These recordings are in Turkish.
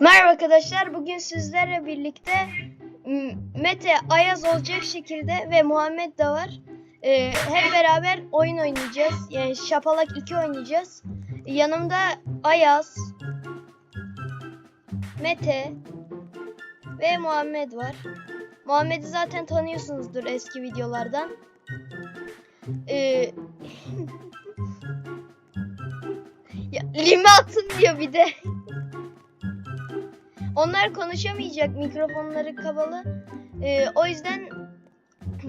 Merhaba arkadaşlar. Bugün sizlerle birlikte Mete, Ayaz olacak şekilde ve Muhammed de var. Ee, hep beraber oyun oynayacağız. Yani Şapalak 2 oynayacağız. Yanımda Ayaz, Mete ve Muhammed var. Muhammed'i zaten tanıyorsunuzdur eski videolardan. Ee, ya, lime atın diyor bir de. Onlar konuşamayacak mikrofonları kapalı. Ee, o yüzden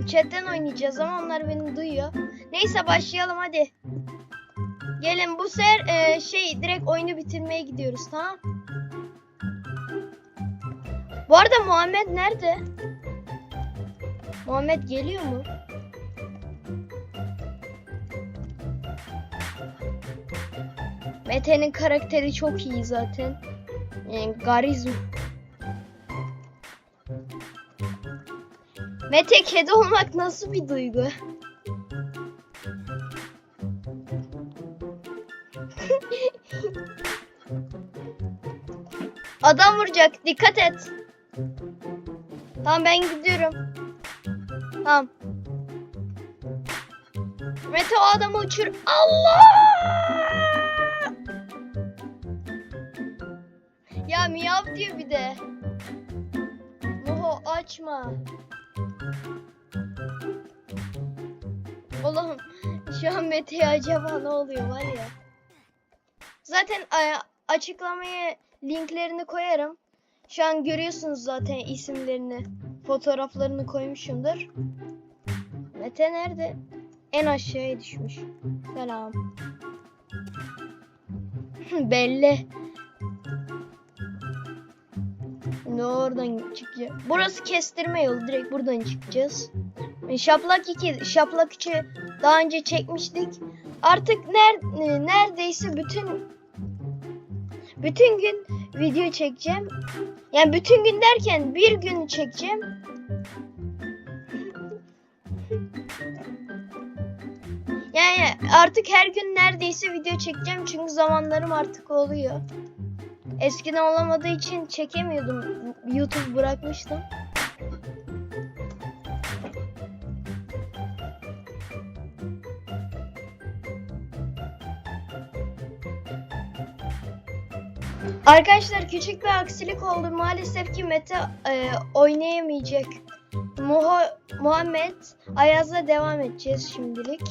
chatten oynayacağız ama onlar beni duyuyor. Neyse başlayalım hadi. Gelin bu sefer e, şey direkt oyunu bitirmeye gidiyoruz tamam? Bu arada Muhammed nerede? Muhammed geliyor mu? Mete'nin karakteri çok iyi zaten. Yani garizm. Mete kedi olmak nasıl bir duygu? Adam vuracak. Dikkat et. Tamam ben gidiyorum. Tamam. Mete o adamı uçur. Allah! Ya miyav diyor bir de. Muho açma. Allah'ım şu an Mete'ye acaba ne oluyor var ya. Zaten açıklamaya linklerini koyarım. Şu an görüyorsunuz zaten isimlerini, fotoğraflarını koymuşumdur. Mete nerede? En aşağıya düşmüş. Selam. Belli. Şimdi oradan çıkacağız. Burası kestirme yolu. Direkt buradan çıkacağız. Şaplak 2, Şaplak 3'ü daha önce çekmiştik. Artık ner, neredeyse bütün bütün gün video çekeceğim. Yani bütün gün derken bir gün çekeceğim. Yani artık her gün neredeyse video çekeceğim çünkü zamanlarım artık oluyor. Eskiden olamadığı için çekemiyordum. YouTube bırakmıştım. Arkadaşlar küçük bir aksilik oldu. Maalesef ki Mete e, oynayamayacak. Muho, Muhammed Ayaz'la devam edeceğiz şimdilik.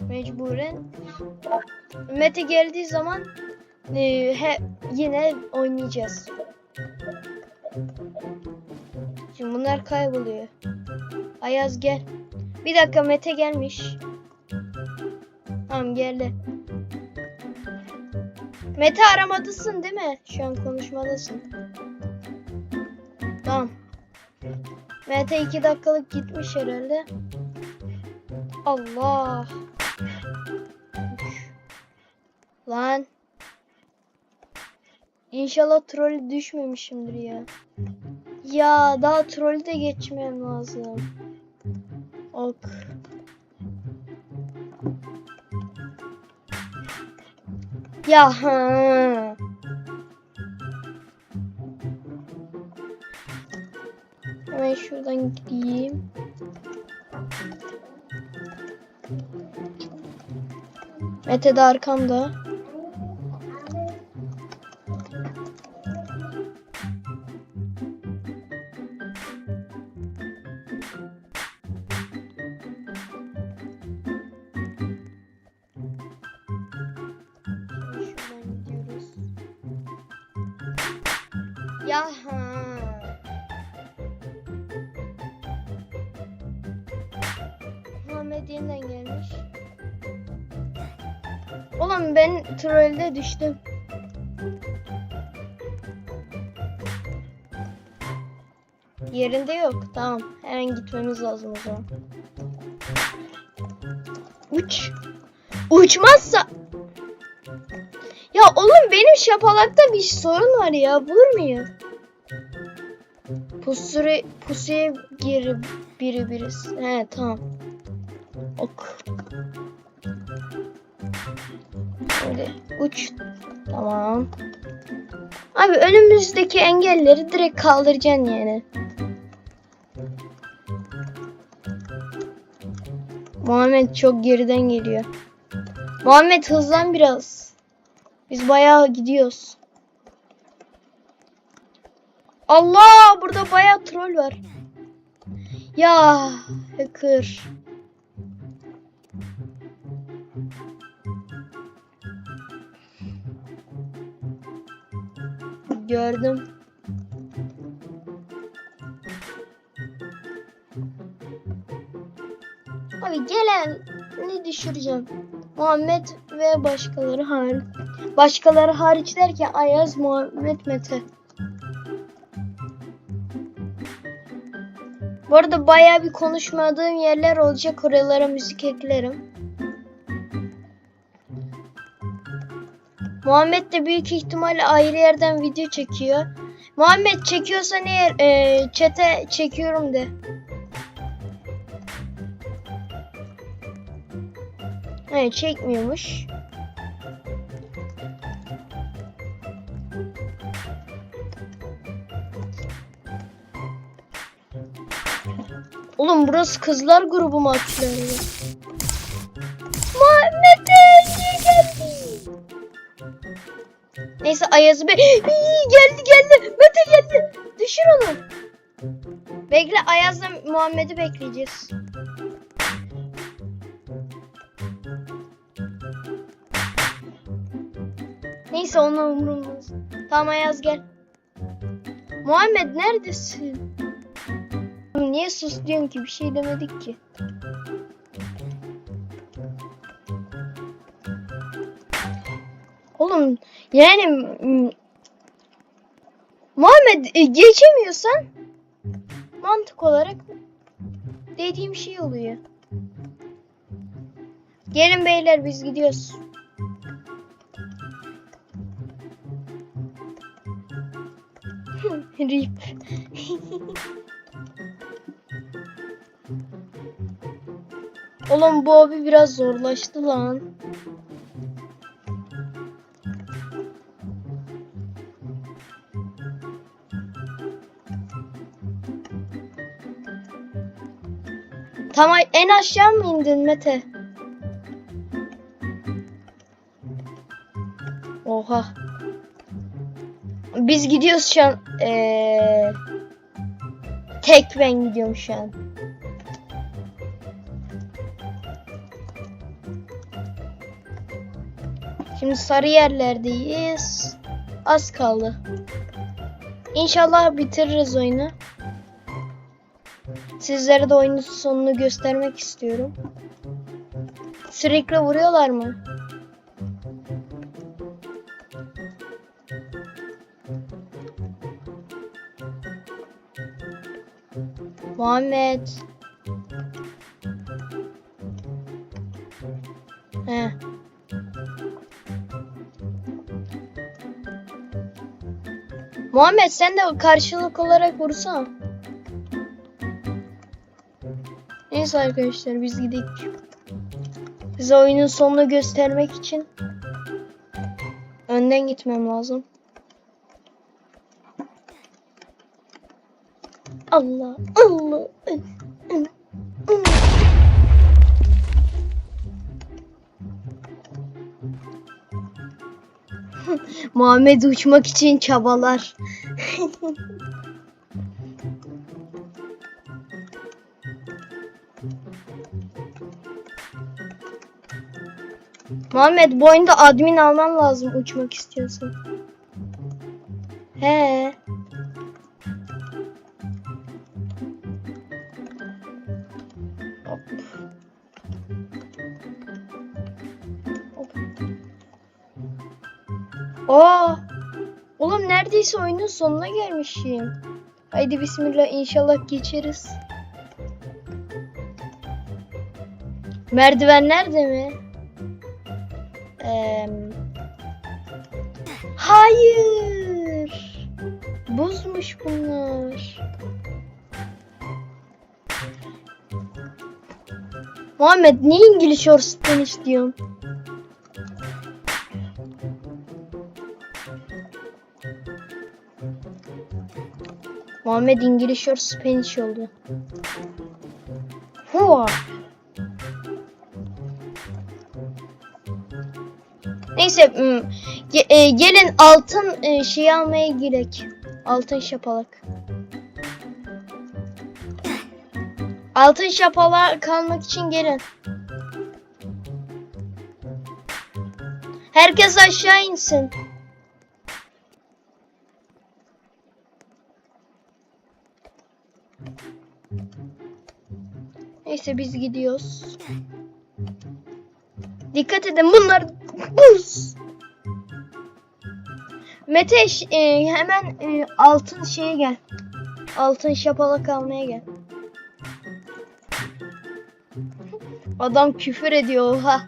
Mecburen. Mete geldiği zaman e, he, yine oynayacağız. Şimdi bunlar kayboluyor. Ayaz gel. Bir dakika Mete gelmiş. Tamam geldi. Mete aramadasın değil mi? Şu an konuşmadasın. Tamam. Mete iki dakikalık gitmiş herhalde. Allah. Lan. İnşallah troll düşmemişimdir ya. Ya daha trollü de geçmem lazım. Ok. Ya ha. Hemen şuradan gideyim. Mete de arkamda. Ya ha. Muhammed yeniden gelmiş. Oğlum ben trolde düştüm. Yerinde yok. Tamam. Hemen gitmemiz lazım o zaman. Uç. Uçmazsa... Ya oğlum benim şapalakta bir sorun var ya. Bulur muyum? Pusure, pusuya geri biri birisi. He tamam. Ok. Böyle uç. Tamam. Abi önümüzdeki engelleri direkt kaldıracaksın yani. Muhammed çok geriden geliyor. Muhammed hızlan biraz. Biz bayağı gidiyoruz. Allah burada bayağı troll var. Ya hacker. Gördüm. Abi gelen ne düşüreceğim? Muhammed ve başkaları hariç. Başkaları hariç derken Ayaz, Muhammed, Mete. Bu arada bayağı bir konuşmadığım yerler olacak. Oralara müzik eklerim. Muhammed de büyük ihtimalle ayrı yerden video çekiyor. Muhammed çekiyorsan eğer e, çete çekiyorum de. Hayır çekmiyormuş. Oğlum burası kızlar grubu ya? Muhammed niye geldi? Neyse Ayaz'ı be geldi geldi Mete geldi. Düşür onu. Bekle Ayaz'la Muhammed'i bekleyeceğiz. Neyse onun umurumuz. Tamam Ayaz gel. Muhammed neredesin? Niye sus diyorsun ki? Bir şey demedik ki. Oğlum yani mm, Muhammed e, geçemiyorsan mantık olarak dediğim şey oluyor. Gelin beyler biz gidiyoruz. Rip. Oğlum bu abi biraz zorlaştı lan. Tamam en aşağı mı indin Mete? Oha. Biz gidiyoruz şu an. Ee, tek ben gidiyorum şu an. Şimdi sarı yerlerdeyiz. Az kaldı. İnşallah bitiririz oyunu. Sizlere de oyunun sonunu göstermek istiyorum. Sürekli vuruyorlar mı? Muhammed. He. Muhammed sen de karşılık olarak vursana. Neyse arkadaşlar biz gidelim. Size oyunun sonunu göstermek için önden gitmem lazım. Allah Allah. Muhammed uçmak için çabalar. Muhammed bu oyunda admin alman lazım uçmak istiyorsan. He. Aa! Oğlum neredeyse oyunun sonuna gelmişim. Haydi bismillah inşallah geçeriz. Merdiven nerede mi? Eee, hayır. Buzmuş bunlar. Muhammed niye İngiliz Orston istiyorsun? Muhammed İngiliz or Spanish oldu. Hua. Neyse hmm, e, gelin altın e, şeyi almaya girek. Altın şapalak. Altın şapalak kalmak için gelin. Herkes aşağı insin. Neyse biz gidiyoruz. Dikkat edin bunlar buz. Mete e, hemen e, altın şeye gel. Altın şapalak almaya gel. Adam küfür ediyor oha.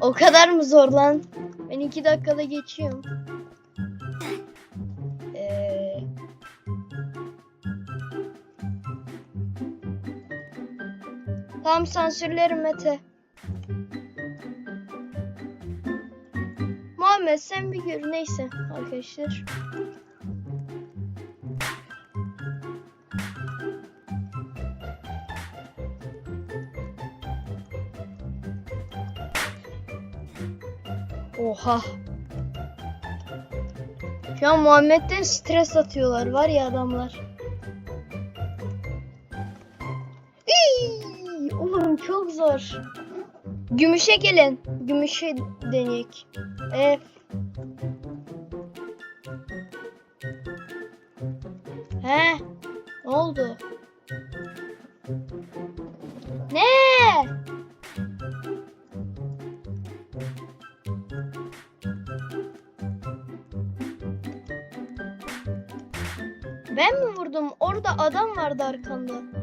O kadar mı zor lan? Ben iki dakikada geçiyorum. Tamam sansürlerim Mete. Muhammed sen bir gör neyse arkadaşlar. Oha. Şu an Muhammed'den stres atıyorlar var ya adamlar. Zor. Gümüşe gelin. Gümüşe deneyek. F. He? Ne oldu? Ne? Ben mi vurdum? Orada adam vardı arkanda.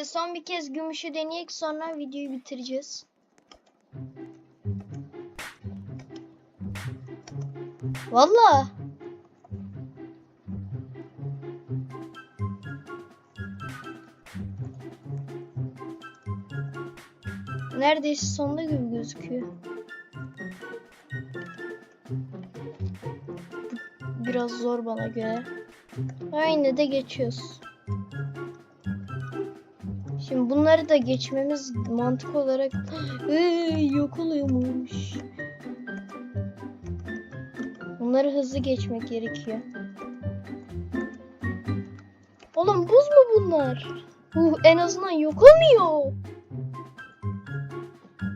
Neyse son bir kez gümüşü deneyek sonra videoyu bitireceğiz. Valla. Neredeyse sonunda gibi gözüküyor. Biraz zor bana göre. Aynı de geçiyoruz. Şimdi bunları da geçmemiz mantık olarak Iıı, yok oluyormuş. Bunları hızlı geçmek gerekiyor. Oğlum buz mu bunlar? Uh, en azından yok olmuyor.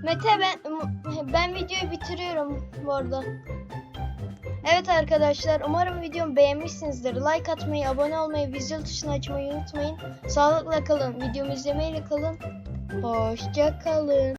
Mete ben ben videoyu bitiriyorum bu arada. Evet arkadaşlar umarım videomu beğenmişsinizdir. Like atmayı, abone olmayı, vizyon tuşunu açmayı unutmayın. Sağlıkla kalın. Videomu izlemeyle kalın. Hoşça kalın.